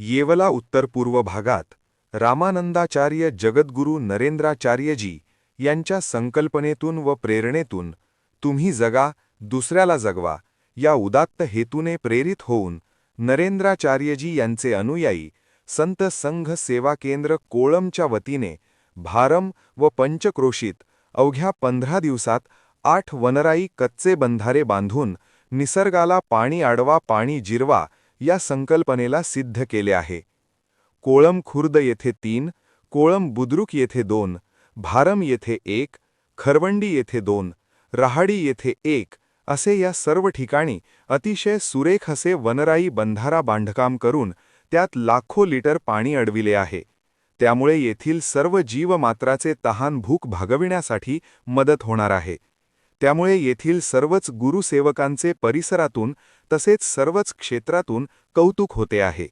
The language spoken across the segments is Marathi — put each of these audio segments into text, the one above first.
येवला उत्तर पूर्व भागात रामानंदाचार्य जगद्गुरू नरेंद्राचार्यजी यांच्या संकल्पनेतून व प्रेरणेतून तुम्ही जगा दुसऱ्याला जगवा या उदात्त हेतूने प्रेरित होऊन नरेंद्राचार्यजी यांचे अनुयायी संत संघ सेवा केंद्र कोळमच्या वतीने भारम व पंचक्रोशीत अवघ्या पंधरा दिवसात आठ वनराई कच्चे बंधारे बांधून निसर्गाला पाणी आडवा पाणी जिरवा या संकल्पनेला सिद्ध केले आहे. कोळम खुर्द येथे तीन कोळम बुद्रुक येथे दोन भारम येथे एक खरवंडी येथे दोन रहाडी येथे एक असे या सर्व ठिकाणी अतिशय सुरेख असे वनराई बंधारा बांधकाम करून त्यात लाखो लिटर पाणी अडविले आहे. त्यामुळे येथील सर्व जीवमात्राचे तहान भूक भागविण्यासाठी मदत होणार आहे. त्यामुळे येथील सर्वच गुरुसेवकांचे परिसरातून तसेच सर्वच क्षेत्रातून कौतुक होते आहे.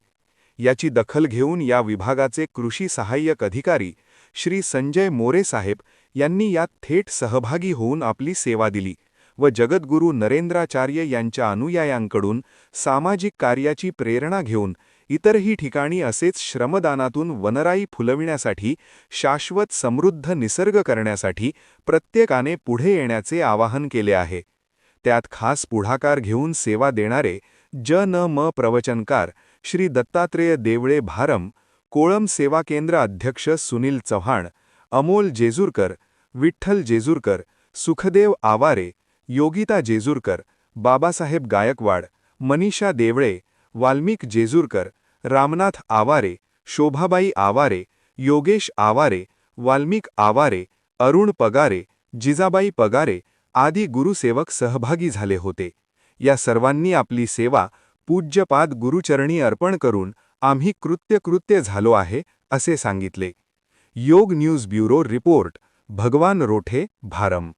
याची दखल घेऊन या विभागाचे कृषी सहाय्यक अधिकारी श्री संजय मोरे साहेब यांनी यात थेट सहभागी होऊन आपली सेवा दिली व जगद्गुरू नरेंद्राचार्य यांच्या अनुयायांकडून सामाजिक कार्याची प्रेरणा घेऊन इतरही ठिकाणी असेच श्रमदानातून वनराई फुलविण्यासाठी शाश्वत समृद्ध निसर्ग करण्यासाठी प्रत्येकाने पुढे येण्याचे आवाहन केले आहे. त्यात खास पुढाकार घेऊन सेवा देणारे ज न म प्रवचनकार श्री दत्तात्रेय देवळे भारम कोळम सेवा केंद्र अध्यक्ष सुनील चव्हाण अमोल जेजूरकर विठ्ठल जेजूरकर सुखदेव आवारे योगिता जेजूरकर बाबासाहेब गायकवाड मनीषा देवळे वाल्मिक जेजूरकर रामनाथ आवारे शोभाबाई आवारे योगेश आवारे वाल्मिक आवारे अरुण पगारे जिजाबाई पगारे आदी गुरुसेवक सहभागी झाले होते. या सर्वांनी आपली सेवा पूज्यपाद गुरुचरणी अर्पण करून आम्ही कृत्यकृत्य झालो आहे असे सांगितले. योग न्यूज ब्युरो रिपोर्ट भगवान रोठे भारम.